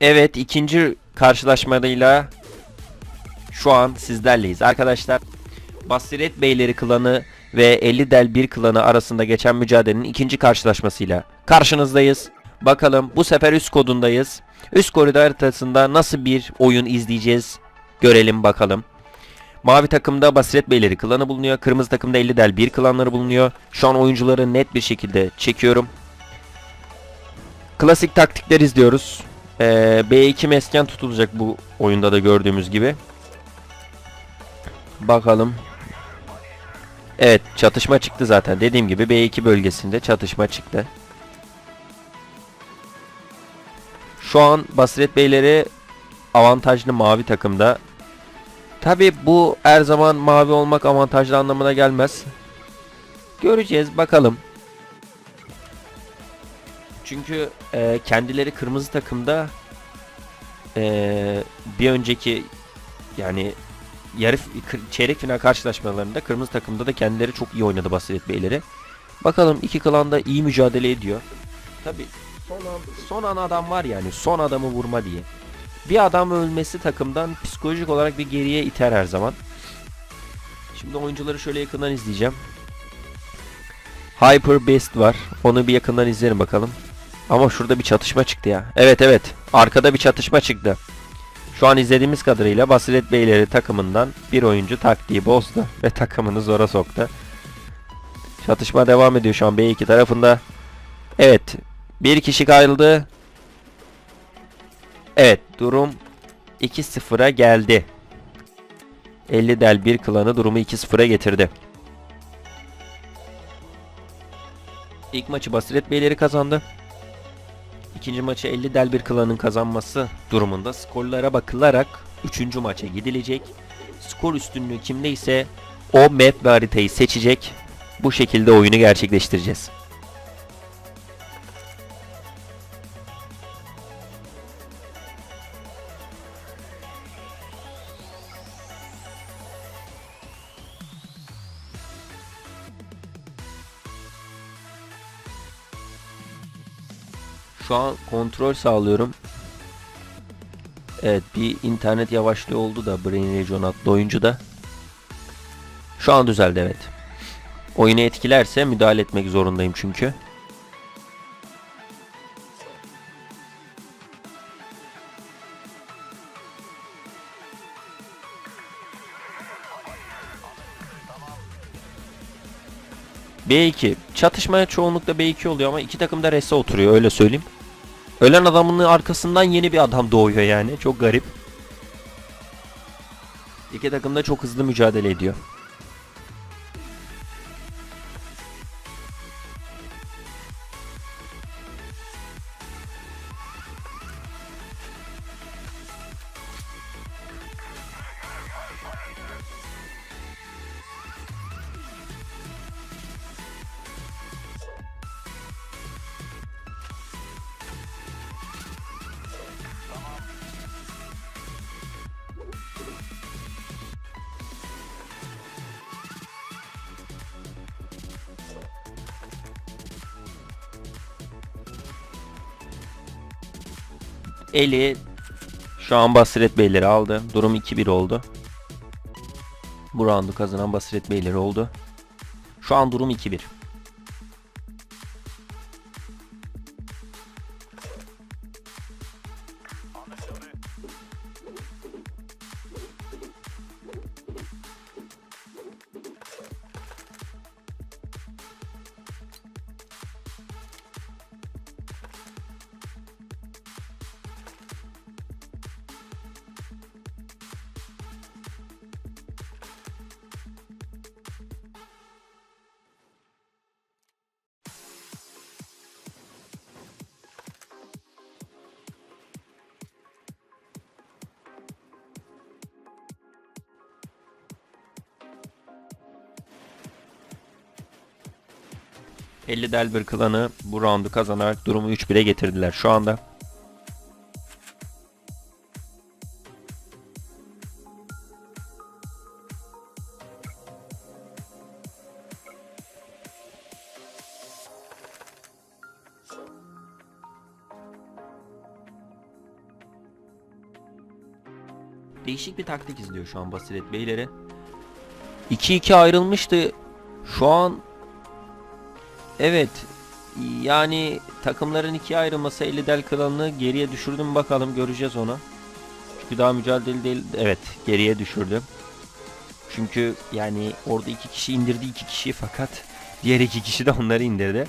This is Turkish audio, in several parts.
Evet ikinci karşılaşmayla şu an sizlerleyiz. Arkadaşlar Basiret Beyleri klanı ve 50 Del 1 klanı arasında geçen mücadelenin ikinci karşılaşmasıyla karşınızdayız. Bakalım bu sefer üst kodundayız. Üst koridor haritasında nasıl bir oyun izleyeceğiz görelim bakalım. Mavi takımda Basiret Beyleri klanı bulunuyor. Kırmızı takımda 50 Del 1 klanları bulunuyor. Şu an oyuncuları net bir şekilde çekiyorum. Klasik taktikler izliyoruz. Ee, B2 mesken tutulacak bu oyunda da gördüğümüz gibi. Bakalım. Evet çatışma çıktı zaten. Dediğim gibi B2 bölgesinde çatışma çıktı. Şu an Basiret Beyleri avantajlı mavi takımda. Tabi bu her zaman mavi olmak avantajlı anlamına gelmez. Göreceğiz bakalım. Çünkü e, kendileri kırmızı takımda e, bir önceki yani yarı çeyrek final karşılaşmalarında kırmızı takımda da kendileri çok iyi oynadı Basiret Beyleri. Bakalım iki klan da iyi mücadele ediyor. Tabi son an, son an adam var yani son adamı vurma diye. Bir adam ölmesi takımdan psikolojik olarak bir geriye iter her zaman. Şimdi oyuncuları şöyle yakından izleyeceğim. Hyper Beast var. Onu bir yakından izlerim bakalım. Ama şurada bir çatışma çıktı ya. Evet evet. Arkada bir çatışma çıktı. Şu an izlediğimiz kadarıyla Basiret Beyleri takımından bir oyuncu taktiği bozdu ve takımını zora soktu. Çatışma devam ediyor şu an B2 tarafında. Evet. Bir kişi ayrıldı. Evet. Durum 2-0'a geldi. 50 del bir klanı durumu 2-0'a getirdi. İlk maçı Basiret Beyleri kazandı. İkinci maçı 50 del bir klanın kazanması durumunda skorlara bakılarak 3. maça gidilecek. Skor üstünlüğü kimde ise o map ve haritayı seçecek. Bu şekilde oyunu gerçekleştireceğiz. Şu an kontrol sağlıyorum. Evet bir internet yavaşlığı oldu da Brain Region adlı oyuncuda. Şu an düzeldi evet. Oyunu etkilerse müdahale etmek zorundayım çünkü. B2. Çatışmaya çoğunlukla B2 oluyor ama iki takım da rese oturuyor öyle söyleyeyim. Ölen adamın arkasından yeni bir adam doğuyor yani. Çok garip. İki takım da çok hızlı mücadele ediyor. Eli şu an Basiret Beyleri aldı. Durum 2-1 oldu. Bu roundu kazanan Basiret Beyleri oldu. Şu an durum 2-1. ...50 Delbir klanı bu roundu kazanarak durumu 3-1'e getirdiler şu anda. değişik bir taktik izliyor şu an Basiret Beyleri. 2-2 ayrılmıştı. Şu an evet yani takımların ikiye ayrılması 50 del geriye düşürdü mü bakalım göreceğiz onu. Çünkü daha mücadele değil. Evet geriye düşürdü. Çünkü yani orada iki kişi indirdi iki kişiyi fakat diğer iki kişi de onları indirdi.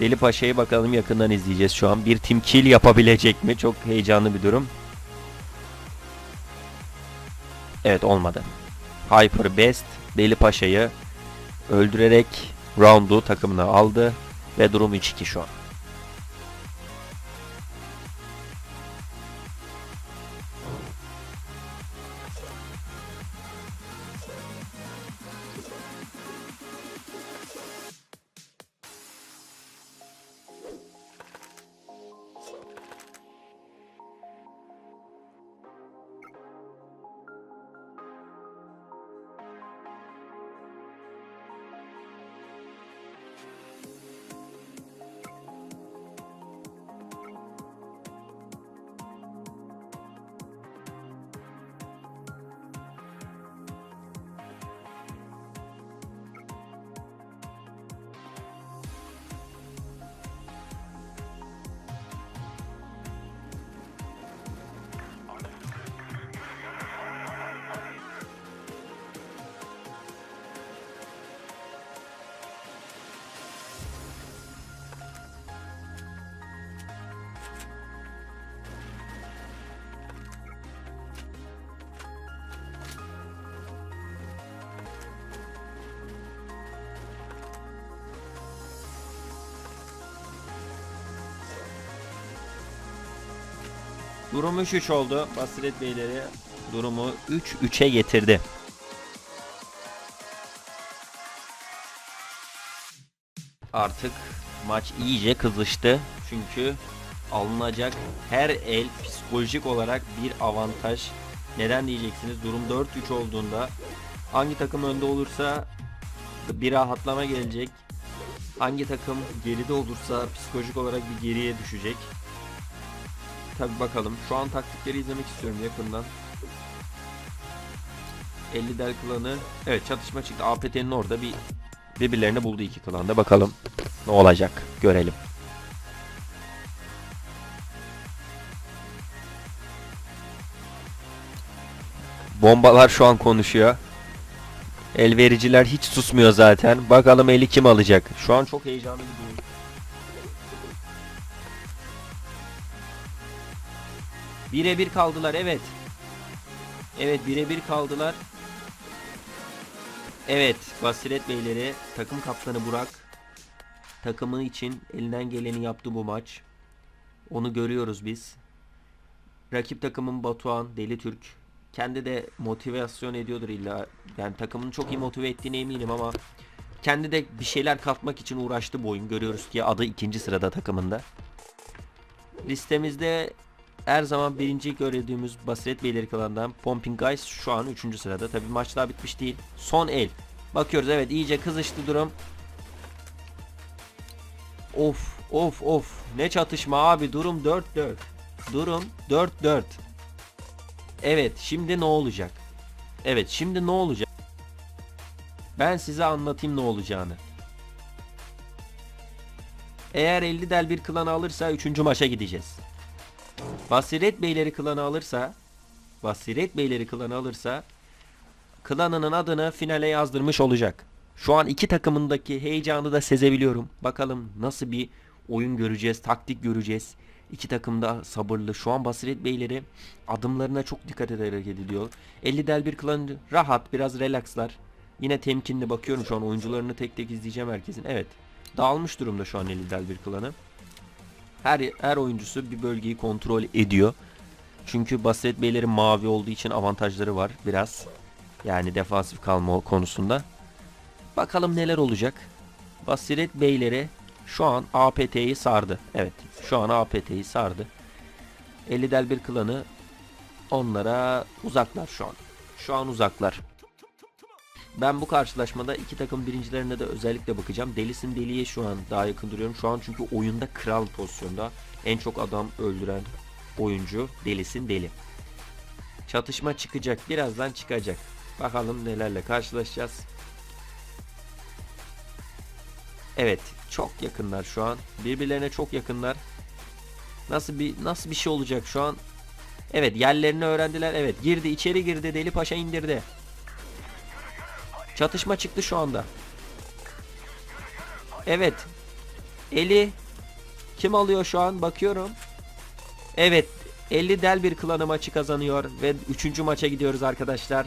Deli Paşa'yı bakalım yakından izleyeceğiz şu an. Bir team kill yapabilecek mi? Çok heyecanlı bir durum. Evet olmadı. Hyper Best Deli Paşa'yı öldürerek roundu takımına aldı ve durum 3-2 şu an. Durum 3-3 oldu. Basiret Beyleri durumu 3-3'e getirdi. Artık maç iyice kızıştı. Çünkü alınacak her el psikolojik olarak bir avantaj. Neden diyeceksiniz? Durum 4-3 olduğunda hangi takım önde olursa bir rahatlama gelecek. Hangi takım geride olursa psikolojik olarak bir geriye düşecek. Tabi bakalım. Şu an taktikleri izlemek istiyorum yakından. 50 del klanı. Evet çatışma çıktı. APT'nin orada bir birbirlerini buldu iki klanda. Bakalım ne olacak. Görelim. Bombalar şu an konuşuyor. El vericiler hiç susmuyor zaten. Bakalım eli kim alacak. Şu an çok heyecanlı bir durum. Birebir kaldılar evet. Evet birebir kaldılar. Evet Basiret Beyleri takım kaptanı Burak takımı için elinden geleni yaptı bu maç. Onu görüyoruz biz. Rakip takımın Batuhan, Deli Türk kendi de motivasyon ediyordur illa. Yani takımını çok iyi motive ettiğine eminim ama kendi de bir şeyler katmak için uğraştı bu oyun. Görüyoruz ki adı ikinci sırada takımında. Listemizde her zaman birinci gördüğümüz Basiret Beyleri klanından Pumping Guys şu an 3. sırada. Tabi maç daha bitmiş değil. Son el. Bakıyoruz evet iyice kızıştı durum. Of of of. Ne çatışma abi durum 4-4. Durum 4-4. Evet şimdi ne olacak? Evet şimdi ne olacak? Ben size anlatayım ne olacağını. Eğer 50 del bir klanı alırsa 3. maça gideceğiz. Basiret Beyleri klanı alırsa Basiret Beyleri klanı alırsa klanının adını finale yazdırmış olacak. Şu an iki takımındaki heyecanı da sezebiliyorum. Bakalım nasıl bir oyun göreceğiz, taktik göreceğiz. İki takım da sabırlı. Şu an Basiret Beyleri adımlarına çok dikkat ederek ediyor. 50 del bir klan rahat, biraz relaxlar. Yine temkinli bakıyorum şu an oyuncularını tek tek izleyeceğim herkesin. Evet. Dağılmış durumda şu an 50 del bir klanı. Her her oyuncusu bir bölgeyi kontrol ediyor. Çünkü Basiret Beylerin mavi olduğu için avantajları var biraz. Yani defansif kalma konusunda. Bakalım neler olacak. Basiret Beyleri şu an APT'yi sardı. Evet şu an APT'yi sardı. 50 del bir klanı onlara uzaklar şu an. Şu an uzaklar. Ben bu karşılaşmada iki takım birincilerine de özellikle bakacağım. Delisin Deli'ye şu an daha yakın duruyorum. Şu an çünkü oyunda kral pozisyonda. En çok adam öldüren oyuncu Delisin Deli. Çatışma çıkacak. Birazdan çıkacak. Bakalım nelerle karşılaşacağız. Evet, çok yakınlar şu an. Birbirlerine çok yakınlar. Nasıl bir nasıl bir şey olacak şu an? Evet, yerlerini öğrendiler. Evet, girdi, içeri girdi. Deli Paşa indirdi. Çatışma çıktı şu anda. Evet. Eli kim alıyor şu an? Bakıyorum. Evet. 50 del bir klanı maçı kazanıyor ve 3. maça gidiyoruz arkadaşlar.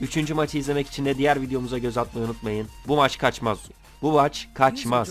3. maçı izlemek için de diğer videomuza göz atmayı unutmayın. Bu maç kaçmaz. Bu maç kaçmaz.